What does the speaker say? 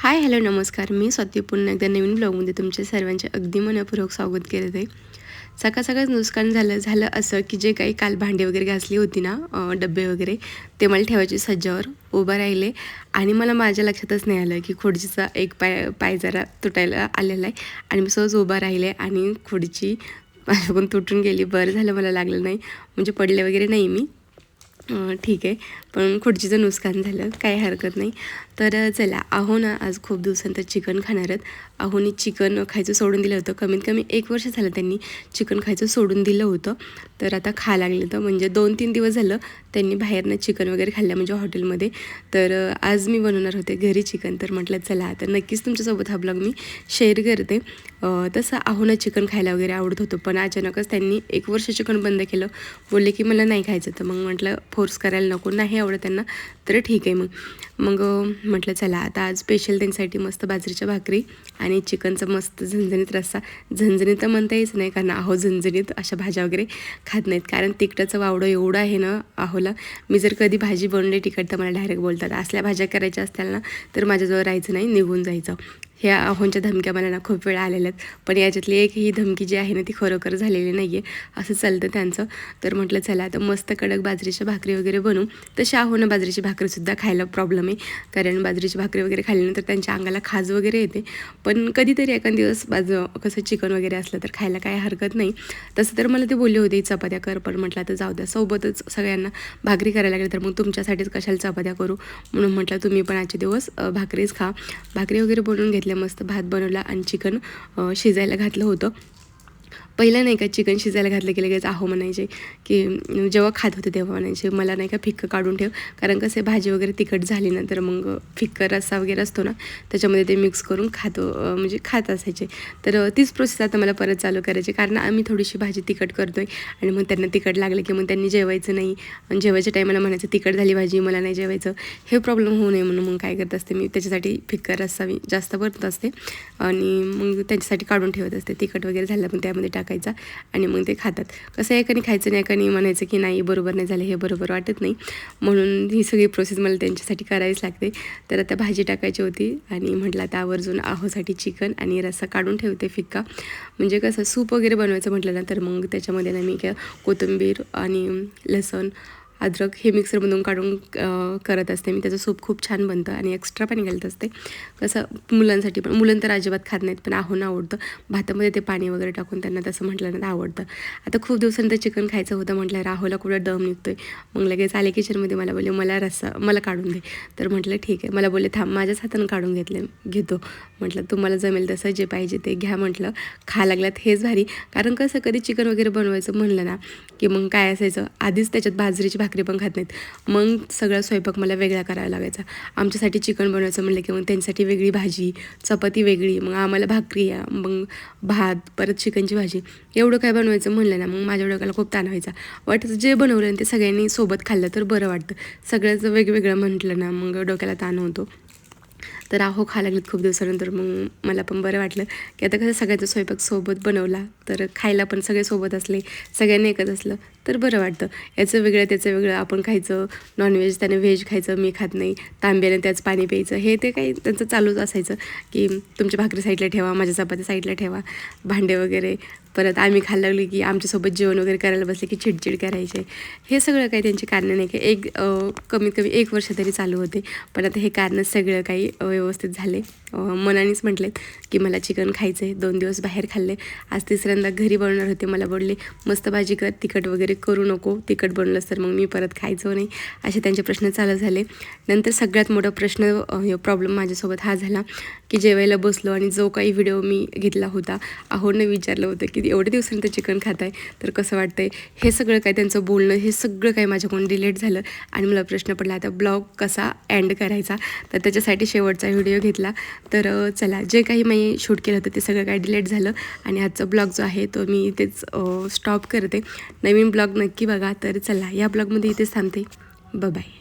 Hi hello नमस्कार. मी स्वाती पुन्हा एकदा नवीन ब्लॉगमध्ये तुमच्या सर्वांचे अगदी मनपूर्वक स्वागत करत आहे. सकाळ सकाळच नुकसान झालं झालं असं की जे काही काल भांडी वगैरे घासली होती ना डबे वगैरे ते मला ठेवायचे सज्जावर उभं राहिले. आणि मला माझ्या लक्षातच नाही आलं की खुर्चीचा एक पाय पाय जरा तुटायला आलेला आहे. आणि मी सहज उभा राहिले आणि खुर्ची माझ्याकडून तुटून गेली. बरं झालं मला लागलं नाही. म्हणजे पडले वगैरे नाही मी. ठीक आहे. पण खुर्चीचं नुकसान झालं काही हरकत नाही. तर चला आहो ना आज खूप दिवसानंतर चिकन खाणार आहेत. आहोनी चिकन खायचं सोडून दिलं होतं. कमीत कमी एक वर्ष झालं त्यांनी चिकन खायचं सोडून दिलं होतं. तर आता खा लागलं होतं म्हणजे दोन तीन दिवस झालं त्यांनी बाहेरनं चिकन वगैरे खाल्लं म्हणजे हॉटेलमध्ये. तर आज मी बनवणार होते घरी चिकन. तर म्हटलं चला तर नक्कीच तुमच्यासोबत हा ब्लॉग मी शेअर करते. तसं आहोना चिकन खायला वगैरे आवडत होतं पण अचानकच त्यांनी एक वर्ष चिकन बंद केलं. बोलले की मला नाही खायचं. तर मग म्हटलं फोर्स करायला नको. नाही आवडत त्यांना तर ठीक आहे मग. मग म्हटलं चला आता आज स्पेशल त्यांच्यासाठी मस्त बाजरीच्या भाकरी आणि चिकनचा मस्त झणझणीत रस्सा. झणझणीत तर म्हणता यायचं नाही कारण आहो झणझणीत अशा भाज्या वगैरे खात नाहीत. कारण तिकटाचं वावडं एवढं आहे ना आहोला मी जर कधी भाजी बनली तिकट तर मला डायरेक्ट बोलतात असल्या भाज्या करायच्या असतील ना तर माझ्याजवळ राहायचं नाही निघून जायचं. ह्या आहोंच्या धमक्या मला ना खूप वेळा आलेल्या आहेत. पण याच्यातली एक ही धमकी जी आहे ना ती खरोखर झालेली नाही आहे असं चालतं त्यांचं. तर म्हटलं चला आता मस्त कडक बाजरीच्या भाकरी वगैरे बनवू. तशी आहोनं बाजरीची भाकरीसुद्धा खायला प्रॉब्लेम आहे. कारण बाजरीची भाकरी वगैरे खाल्ल्यानंतर त्यांच्या अंगाला खाज वगैरे येते. पण कधीतरी एखाद दिवस बाज कसं चिकन वगैरे असलं तर खायला काय हरकत नाही. तसं तर मला ते बोलले होते चपात्या कर. पण म्हटलं तर जाऊ द्या सोबतच सगळ्यांना भाकरी करायला लागली तर मग तुमच्यासाठीच कशाला चपात्या करू? म्हणून म्हटलं तुम्ही पण आजचे दिवस भाकरीच खा. भाकरी वगैरे बनवून घेतली मस्त भात बनवला आणि चिकन शिजायला घातलं होतं. पहिलं नाही का चिकन शिजायला घातलं की लगेच आहो म्हणायचे की जेव्हा खात होते तेव्हा म्हणायचे मला नाही का फिक्क काढून ठेव. कारण कसं भाजी वगैरे तिखट झाली ना तर मग फिक्क रस्सा वगैरे असतो ना त्याच्यामध्ये ते मिक्स करून खातो म्हणजे खात असायचे. तर तीच प्रोसेस आता मला परत चालू करायची कारण आम्ही थोडीशी भाजी तिखट करतोय आणि मग त्यांना तिखट लागलं की मग त्यांनी जेवायचं नाही. आणि जेवायच्या टायमाला म्हणायचं तिखट झाली भाजी मला नाही जेवायचं. हे प्रॉब्लेम होऊ नये म्हणून मग काय करत असते मी त्याच्यासाठी फिक्का रस्सा मी जास्त भरत असते. आणि मग त्यांच्यासाठी काढून ठेवत असते तिखट वगैरे झालं पण त्यामध्ये टाकायचा आणि मग ते खातात. कसं एकाने खायचं नाही एकाने म्हणायचं की नाही बरोबर नाही झालं हे बरोबर वाटत नाही. म्हणून ही सगळी प्रोसेस मला त्यांच्यासाठी करावीच लागते. तर आता भाजी टाकायची होती आणि म्हटलं आता आवर्जून आहोसाठी चिकन आणि रस्सा काढून ठेवते फिक्का. म्हणजे कसं सूप वगैरे बनवायचं म्हटलं ना तर मग त्याच्यामध्ये ना मी काय कोथिंबीर आणि लसण अद्रक हे मिक्सरमधून काढून करत असते. मी त्याचं सूप खूप छान बनतं आणि एक्स्ट्रा पाणी घालत असते. कसं मुलांसाठी पण. मुलं तर अजिबात खात नाहीत पण आहोंना आवडतं. भातामध्ये ते पाणी वगैरे टाकून त्यांना तसं म्हटलं ना तर आवडतं. आता खूप दिवसानंतर चिकन खायचं होतं म्हटलं राहोला कुठं दम निघतोय. मग लगेच आले किचनमध्ये मला बोलले मला रस्सा मला काढून दे. तर म्हटलं ठीक आहे. मला बोलले थांब माझ्याच हातानं काढून घेतले घेतो. म्हटलं तुम्हाला जमेल तसं जे पाहिजे ते घ्या. म्हटलं खा लागल्यात हेच भारी. कारण कसं कधी चिकन वगैरे बनवायचं म्हणलं ना की मग काय असायचं? आधीच त्याच्यात बाजरीची भाकरी भाकरी पण खात नाहीत. मग सगळा स्वयंपाक मला वेगळा करावा लागायचा. आमच्यासाठी चिकन बनवायचं म्हणलं की मग त्यांच्यासाठी वेगळी भाजी चपाती वेगळी मग आम्हाला भाकरी या मग भात परत चिकनची भाजी. एवढं काय बनवायचं म्हणलं ना मग माझ्या डोक्याला खूप ताण व्हायचा. वाटतं जे बनवलं आणि ते सगळ्यांनी सोबत खाल्लं तर बरं वाटतं. सगळ्याचं वेगवेगळं म्हटलं ना मग डोक्याला ताण होतो. तर आहो खा लागलेत खूप दिवसानंतर मग मला पण बरं वाटलं की आता कसं सगळ्यांचा स्वयंपाक सोबत बनवला तर खायला पण सगळे सोबत असले सगळ्यांनी एकच असलं तर बरं वाटतं. याचं वेगळं त्याचं वेगळं. आपण खायचं नॉनव्हेज त्याने व्हेज खायचं मी खात नाही. तांब्याने त्याच पाणी प्यायचं. हे ते काही त्यांचं चालूच असायचं की तुमच्या भाकरी साईडला ठेवा माझ्या चपाती साईडला ठेवा भांडे वगैरे. परत आम्ही खायला लागलो की आमच्यासोबत जेवण वगैरे करायला बसले की चिडचिड करायचे. हे सगळं काही त्यांची कारणं नाही की एक कमीत कमी एक वर्ष तरी चालू होते. पण आता हे कारणं सगळं काही व्यवस्थित झाले. मनानेच म्हटलेत की मला चिकन खायचं आहे दोन दिवस बाहेर खाल्ले. आज तिसऱ्यांदा घरी बनवणार होते मला बोलले मस्त भाजी कर तिखट वगैरे करू नको तिखट बनलंस तर मग मी परत खायचो नाही असे त्यांचे प्रश्न चालू झाले. नंतर सगळ्यात मोठा प्रश्न प्रॉब्लेम माझ्यासोबत हा झाला. की जेवायला बसलो आणि जो काही व्हिडिओ मी घेतला होता अहोनं विचारलं होतं की एवढ्या दिवसानंतर चिकन खात आहे तर कसं वाटतंय? हे सगळं काय त्यांचं बोलणं हे सगळं काही माझ्याकडून डिलेट झालं? आणि मला प्रश्न पडला आता ब्लॉग कसा एंड करायचा? तर त्याच्यासाठी शेवटचा व्हिडिओ घेतला. तर चला जे काही मी शूट केलं होतं ते सगळं काय डिलेट झालं. आणि आजचा ब्लॉग जो आहे तो मी इथेच स्टॉप करते. नवीन ब्लॉग नक्की बघा. तर चला या ब्लॉगमध्ये इथेच थांबते. बाय